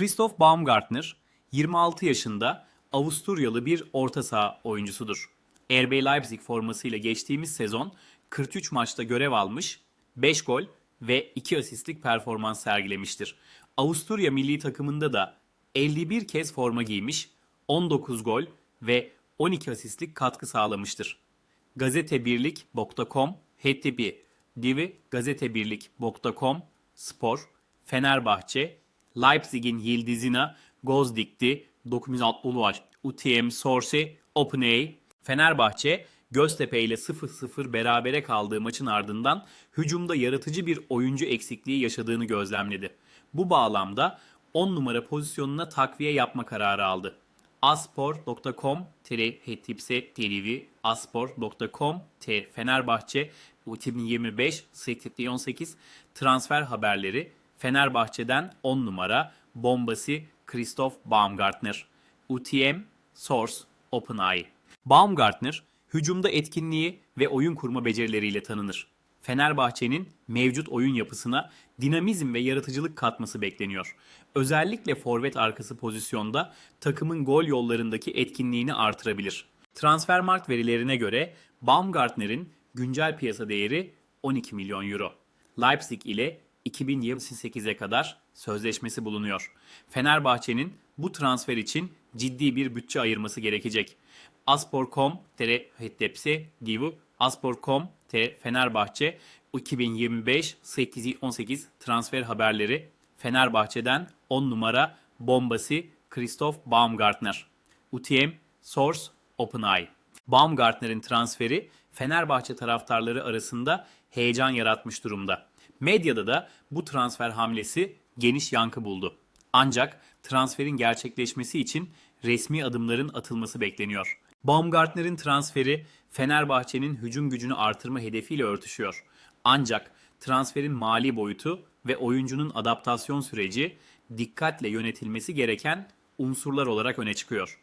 Christoph Baumgartner 26 yaşında Avusturyalı bir orta saha oyuncusudur. RB Leipzig formasıyla geçtiğimiz sezon 43 maçta görev almış, 5 gol ve 2 asistlik performans sergilemiştir. Avusturya milli takımında da 51 kez forma giymiş, 19 gol ve 12 asistlik katkı sağlamıştır. Gazetebirlik.com, Hettebi, Divi, Gazetebirlik.com, Spor, Fenerbahçe, Leipzig'in Yıldızına, Gozdikti, 960 UTM Source, OpenAI, Fenerbahçe, Göztepe ile 0-0 berabere kaldığı maçın ardından hücumda yaratıcı bir oyuncu eksikliği yaşadığını gözlemledi. Bu bağlamda 10 numara pozisyonuna takviye yapma kararı aldı. aspor.com hetipse TV aspor.com Fenerbahçe 2025 18 transfer haberleri Fenerbahçe'den 10 numara bombası Christoph Baumgartner. UTM Source OpenAI. Baumgartner hücumda etkinliği ve oyun kurma becerileriyle tanınır. Fenerbahçe'nin mevcut oyun yapısına dinamizm ve yaratıcılık katması bekleniyor. Özellikle forvet arkası pozisyonda takımın gol yollarındaki etkinliğini artırabilir. Transfermarkt verilerine göre Baumgartner'in güncel piyasa değeri 12 milyon euro. Leipzig ile 2028'e kadar sözleşmesi bulunuyor. Fenerbahçe'nin bu transfer için ciddi bir bütçe ayırması gerekecek. Aspor.com TR Heddepsi Divu Aspor.com TR Fenerbahçe 2025 8-18 transfer haberleri Fenerbahçe'den 10 numara bombası Christoph Baumgartner. UTM Source OpenAI. Baumgartner'in transferi Fenerbahçe taraftarları arasında heyecan yaratmış durumda. Medyada da bu transfer hamlesi geniş yankı buldu. Ancak transferin gerçekleşmesi için resmi adımların atılması bekleniyor. Baumgartner'in transferi Fenerbahçe'nin hücum gücünü artırma hedefiyle örtüşüyor. Ancak transferin mali boyutu ve oyuncunun adaptasyon süreci dikkatle yönetilmesi gereken unsurlar olarak öne çıkıyor.